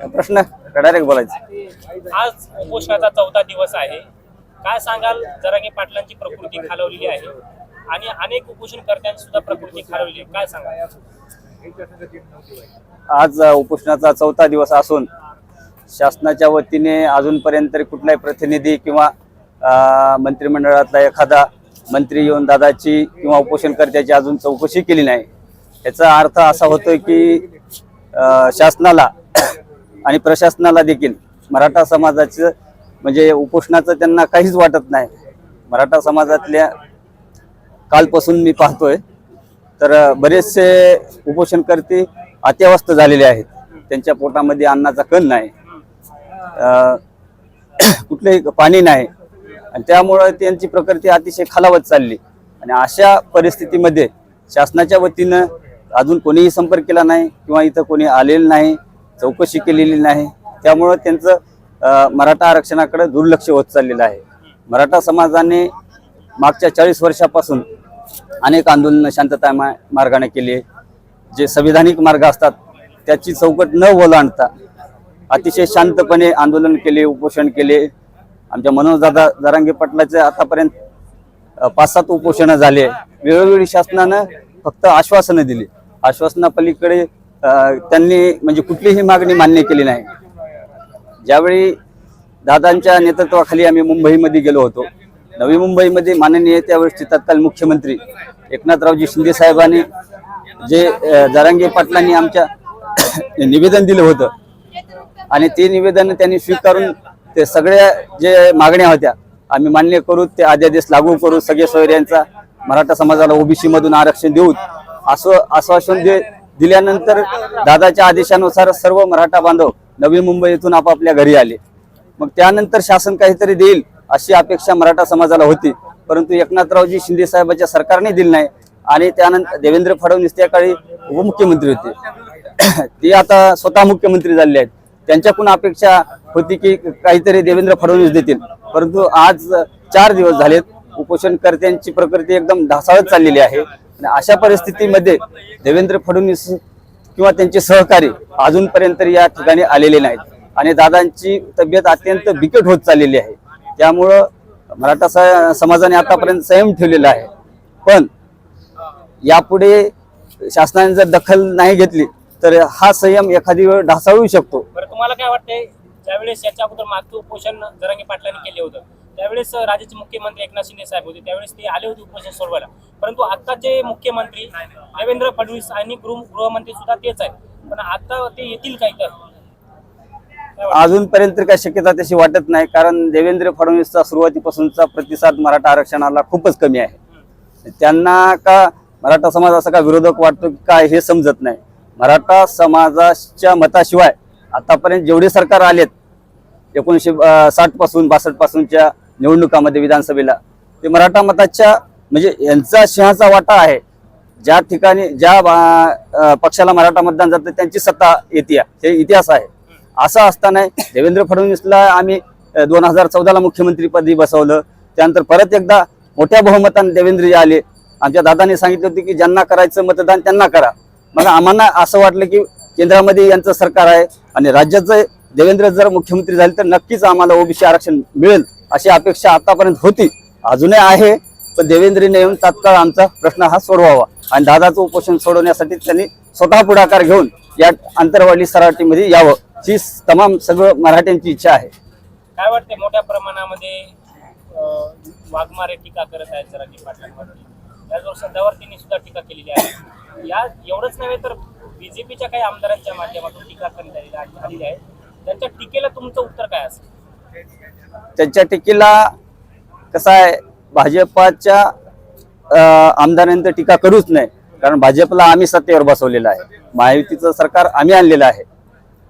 प्रश्न? डायरेक्ट बोलायचं. आज उपोषणाचा चौथा दिवस आहे. काय सांगाल? जरांगे पाटलांची प्रकृती खालवलेली आहे आणि अनेक उपोषणकर्त्यांची सुद्धा प्रकृती खालवलेली आहे. काय सांगाल? आज उपोषणाचा चौथा दिवस असून शासनाच्या वतीने अजूनपर्यंत तरी कुठलाही प्रतिनिधी किंवा मंत्रिमंडळातला एखादा मंत्री येऊन दादाची किंवा उपोषणकर्त्याची अजून चौकशी केली नाही. याचा अर्थ असा होतोय की शासनाला आणि प्रशासनाला देखील मराठा समाजाचं म्हणजे उपोषणाचं त्यांना काहीच वाटत नाही. मराठा समाजातल्या कालपासून मी पाहतोय. तर बरेचसे उपोषणकर्ते अत्यवस्थ झालेले आहेत. त्यांच्या पोटामध्ये अन्नाचा कण नाही. कुठलंही पाणी नाही. आणि त्यामुळं त्यांची प्रकृती अतिशय खालावत चालली. आणि अशा परिस्थितीमध्ये शासनाच्या वतीनं अजून कोणीही संपर्क केला नाही किंवा इथं कोणी आलेलं नाही चौकशी केलेली नाही त्यामुळं त्यांचं मराठा आरक्षणाकडे दुर्लक्ष होत चाललेलं आहे. मराठा समाजाने मागच्या चाळीस वर्षापासून अनेक आंदोलनं शांतता मा- मार्गाने केली जे संविधानिक मार्ग असतात त्याची चौकट न ओलांडता अतिशय शांतपणे आंदोलन केले उपोषण केले. आमच्या मनोजदादा जरांगे पाटलाचे आतापर्यंत पाच सात उपोषणं झाले. वेळोवेळी शासनानं फक्त आश्वासनं दिली. आश्वासनापलीकडे त्यांनी म्हणजे कुठलीही मागणी मान्य केली नाही. ज्यावेळी दादांच्या नेतृत्वाखाली आम्ही मुंबईमध्ये गेलो होतो नवी मुंबईमध्ये माननीय त्यावेळेसचे तत्काल मुख्यमंत्री एकनाथरावजी शिंदे साहेबांनी जे अ, जरांगे पाटलांनी आमच्या निवेदन दिलं होतं आणि ते निवेदन त्यांनी स्वीकारून ते सगळ्या जे मागण्या होत्या आम्ही मान्य करू ते अध्यादेश लागू करू सगळे सोयऱ्यांचा मराठा समाजाला ओबीसी मधून आरक्षण देऊ असं आश्वासन दे दिल्यानंतर दादाच्या आदेशानुसार सर्व मराठा बांधव नवी मुंबई येथून आपापल्या घरी आले. मग त्यानंतर शासन काहीतरी देईल अशी अपेक्षा मराठा समाजाला होती. परंतु एकनाथरावजी शिंदे साहेबांच्या सरकारने दिली नाही आणि त्यानंतर देवेंद्र फडणवीस त्या काळी उपमुख्यमंत्री होते. ते आता स्वतः मुख्यमंत्री झाले आहेत. त्यांच्याकडून अपेक्षा होती की काहीतरी देवेंद्र फडणवीस देतील. परंतु आज चार दिवस झालेत. उपोषणकर्त्यांची प्रकृती एकदम ढासाळत चाललेली आहे. आणि अशा परिस्थितीमध्ये देवेंद्र फडणवीस किंवा त्यांचे सहकारी अजूनपर्यंत या ठिकाणी आलेले नाहीत. आणि दादांची तब्येत अत्यंत बिकट होत चाललेली आहे. त्यामुळं मराठा स- समाजाने आतापर्यंत संयम ठेवलेला आहे. पण यापुढे शासनाने जर दखल नाही घेतली तर हा संयम एखादी वेळ ढासाळू शकतो. तुम्हाला काय वाटतंय? ज्यावेळेस याच्या अगोदर मागचं उपोषण जरांगे पाटलांनी केले होतं त्यावेळेस राज्याचे मुख्यमंत्री एकनाथ शिंदे साहेब होते. त्यावेळेस ते आले होते उपोषण सोडवायला. परंतु आताचे मुख्यमंत्री देवेंद्र फडणवीस आणि गृह गृहमंत्री सुद्धा तेच आहेत. पण आता ते येतील काय तर? काय अजूनपर्यंत काय शक्यता तशी वाटत नाही. कारण देवेंद्र फडणवीसचा सुरुवातीपासूनचा प्रतिसाद मराठा आरक्षणाला खूपच कमी आहे. त्यांना का मराठा समाज असा का विरोधक वाटतो की काय हे समजत नाही. मराठा समाजाच्या मताशिवाय आतापर्यंत जेवढे सरकार आलेत एकोणीसशे साठपासून बासष्ट पासूनच्या निवडणुकामध्ये विधानसभेला. ते मराठा मताच्या म्हणजे यांचा सिंहाचा वाटा आहे. ज्या ठिकाणी ज्या पक्षाला मराठा मतदान जातं त्यांची सत्ता येते हे इतिहास आहे. असं असताना देवेंद्र फडणवीसला आम्ही दोन हजार चौदाला मुख्यमंत्रीपदी बसवलं. त्यानंतर परत एकदा मोठ्या बहुमताने देवेंद्रजी आले. आमच्या दादाने सांगितलं होतं की ज्यांना करायचं मतदान त्यांना करा. मग आम्हाला असं वाटलं की केंद्रामध्ये यांचं सरकार आहे आणि राज्याचं देवेंद्र जर मुख्यमंत्री झाले तर नक्कीच आम्हाला ओबीसी आरक्षण मिळेल. अशी अपेक्षा आतापर्यंत होती. अजूनही आहे पण देवेंद्रने येऊन तात्काळ आमचा प्रश्न हा सोडवावा आणि दादाचं उपोषण सोडवण्यासाठी त्यांनी स्वतः पुढाकार घेऊन या आंतरवाडी सराटीमध्ये यावं ही तमाम सगळं मराठ्यांची इच्छा आहे. काय वाटते मोठ्या प्रमाणामध्ये वाघमारे टीका करत आहेत सराटी पाटलांवरती? त्याचबरोबर सध्यावर सुद्धा टीका केलेली आहे. या एवढंच नव्हे तर बीजेपीच्या काही आमदारांच्या माध्यमातून टीका करण्यात आलेली आलेली आहे. त्यांच्या टीकेला तुमचं उत्तर काय असेल? त्यांच्या टीकेला कसं आहे भाजपाच्या आमदारांनी तर टीका करूच नाही कारण भाजपला आम्ही सत्तेवर बसवलेलं आहे. महायुतीचं सरकार आम्ही आणलेलं आहे.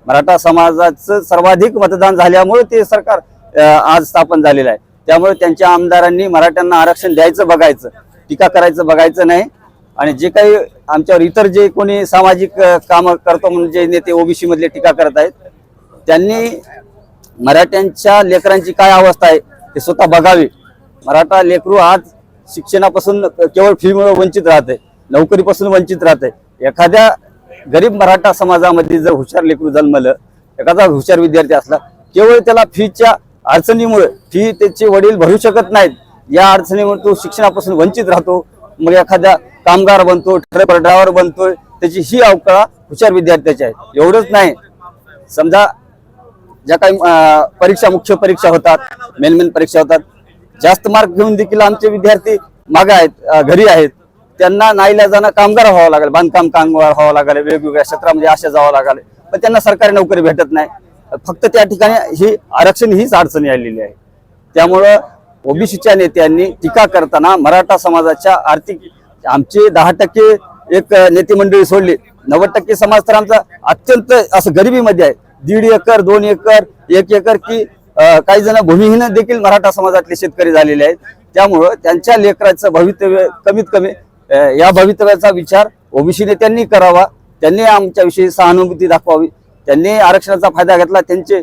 मराठा समाजाचं सर्वाधिक मतदान झाल्यामुळे ते सरकार आज स्थापन झालेलं आहे. त्यामुळे त्यांच्या आमदारांनी मराठ्यांना आरक्षण द्यायचं बघायचं. टीका करायचं बघायचं नाही. आणि जे काही आमच्यावर इतर जे कोणी सामाजिक कामं करतो म्हणून जे नेते ओबीसी मधले टीका करत आहेत त्यांनी मराठ्यांच्या लेकरांची काय अवस्था आहे ते स्वतः बघावी. मराठा लेकरू आज शिक्षणापासून केवळ फीमुळे वंचित राहते नोकरीपासून वंचित राहते. एखाद्या गरीब मराठा समाजामध्ये जर हुशार लेकरू जन्मलं एखादा हुशार विद्यार्थी असला केवळ त्याला फीच्या अडचणीमुळे फी त्याचे वडील भरू शकत नाहीत. या अडचणीमुळे तो शिक्षणापासून वंचित राहतो. मग एखाद्या कामगार बनतो ट्रक ड्रायव्हर बनतोय त्याची ही अवकळा हुशार विद्यार्थ्याची आहे. एवढंच नाही. समजा ज्या काही परीक्षा मुख्य परीक्षा होतात मेन मेन परीक्षा होतात जास्त मार्क घेऊन देखील आमचे विद्यार्थी मागे आहेत घरी आहेत. त्यांना नाईलाजानं कामगार व्हावं लागेल बांधकाम कामगार व्हावं लागेल वेगवेगळ्या क्षेत्रामध्ये म्हणजे अशा जावं लागेल. पण त्यांना सरकारी नोकरी भेटत नाही. फक्त त्या ठिकाणी ही आरक्षण हीच अडचणी आलेली आहे. त्यामुळं ओबीसीच्या नेत्यांनी टीका करताना मराठा समाजाच्या आर्थिक आमचे दहा टक्के एक नेते मंडळी सोडली. नव्वद टक्के समाज तर आमचा अत्यंत असं गरिबीमध्ये आहे. दीड एकर दोन एकर एक एकर की काही जण भूमिहीन देखील मराठा समाजातले शेतकरी झालेले आहेत. त्यामुळं त्यांच्या लेकराचं भवितव्य कमीत कमी या भवितव्याचा विचार ओबीसी नेत्यांनी करावा. त्यांनी आमच्याविषयी सहानुभूती दाखवावी. त्यांनी आरक्षणाचा फायदा घेतला. त्यांचे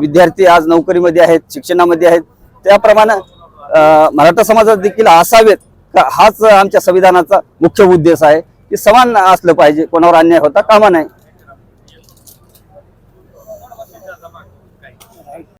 विद्यार्थी आज नोकरीमध्ये आहेत शिक्षणामध्ये आहेत. त्याप्रमाणे मराठा समाजात देखील असावेत हाच आमच्या संविधानाचा मुख्य उद्देश आहे. की समान असलं पाहिजे. कोणावर अन्याय होता कामा नाही.